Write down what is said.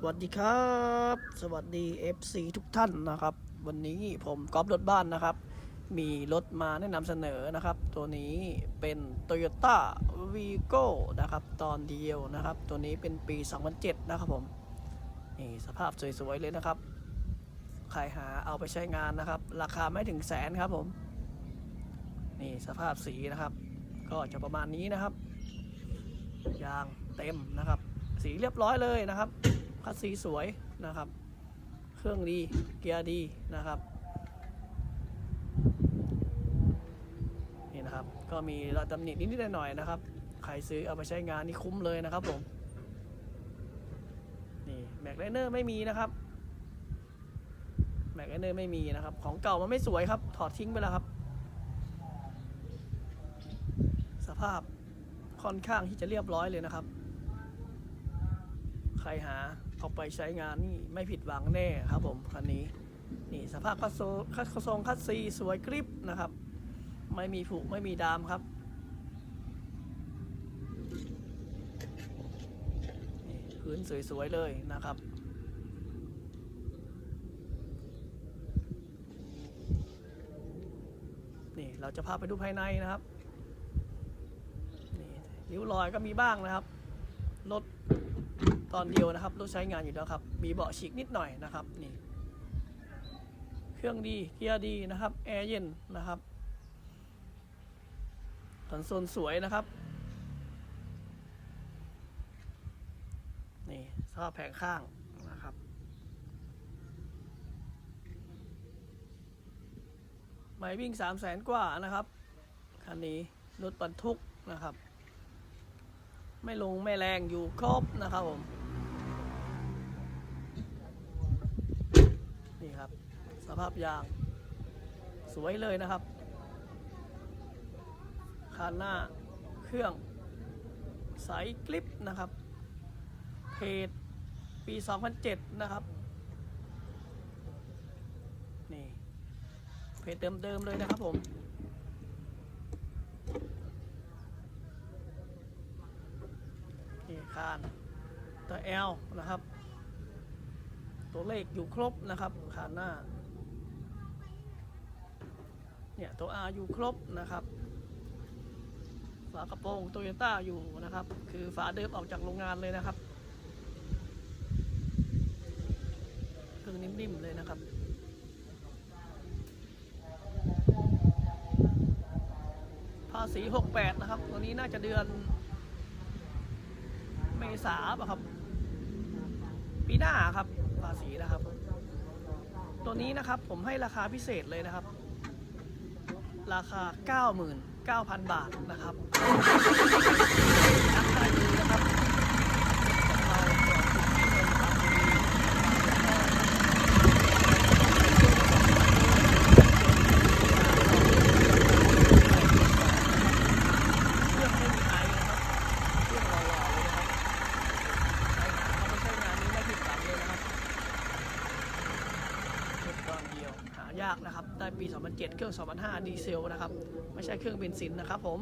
สวัสดีครับ สวัสดี FC ทุกท่านนะครับ วันนี้ผมก๊อฟรถบ้านนะครับ มีรถมาแนะนำเสนอนะครับ ตัวนี้เป็น Toyota Vigo นะครับ ตอนเดียวนะครับ ตัวนี้เป็นปี 2007 นะครับผมนี่สภาพสวยๆเลยนะครับ ใครหาเอาไปใช้งานนะครับ ราคาไม่ถึงแสนครับผม นี่สภาพสีนะครับ ก็จะประมาณนี้นะครับ ยางเต็มนะครับ สีเรียบร้อยเลยนะครับ คัดสีสวยนะครับ เครื่องดี เกียร์ดีนะครับ นี่นะครับ ก็มีรอยตำหนินิดๆหน่อยๆนะครับ ใครซื้อเอาไปใช้งานนี่คุ้มเลยนะครับผม นี่แม็กไลเนอร์ไม่มีนะครับแม็กไลเนอร์ไม่มีนะครับ ของเก่ามันไม่สวยครับ ถอดทิ้งไปแล้วครับ สภาพค่อนข้างที่จะเรียบร้อยเลยนะครับ ใครหา เอาไปใช้งานนี่ไม่ผิดหวังแน่ครับผมคันนี้นี่สภาพคัสโซคัสทรงคัสซีสวยกริบนะครับ ไม่มีผุไม่มีดามครับพื้นสวยๆเลยนะครับนี่เราจะพาไปดูภายในนะครับนี่ริ้วรอยก็มีบ้างนะครับรถ ตอนเดียวนะครับรถใช้งานอยู่แล้วครับ มีเบาะฉีกนิดหน่อยนะครับนี่เครื่องดีเกียร์ดีนะครับแอร์เย็นนะครับคอนโซลสวยนะครับนี่สภาพแผงข้างนะครับไม่วิ่ง3 0 0แสนกว่านะครับ คันนี้รถบรรทุกนะครับ ไม่ลงไม่แรงอยู่ครบนะครับผม ครับ สภาพยาง สวยเลยนะครับคันหน้าเครื่อง ใสกลิปนะครับ เพจปี 2007 นะครับ นี่ เพจเดิมๆเลยนะครับผมนี่คานตัว L นะครับ ตัวเลขอยู่ครบนะครับคานหน้า เนี่ยตัว R อยู่ครบนะครับ ฝากระโปรงโตโยต้าอยู่นะครับ คือฝาเดิมออกจากโรงงานเลยนะครับคือนิ่มๆเลยนะครับภาษี 68 นะครับ ตัวนี้น่าจะเดือนเมษาป่ะครับ หน้าครับภาษีนะครับ ตัวนี้นะครับผมให้ราคาพิเศษเลยนะครับ ราคา 99,000 บาทนะครับนักได้ดูนะครับเราจอดอยู่ที่เมืองปากบุรีเครื่องไม่มีไอนะครับเครื่องหล่อๆเลยนะครับ ใครหาเอาไปใช้งานนี้ไม่ผิดหวังเลยนะครับรถตอนเดี ยากนะครับ ได้ปี 2007 เครื่อง 2005 ดีเซลนะครับ ไม่ใช่เครื่องเบนซินนะครับผม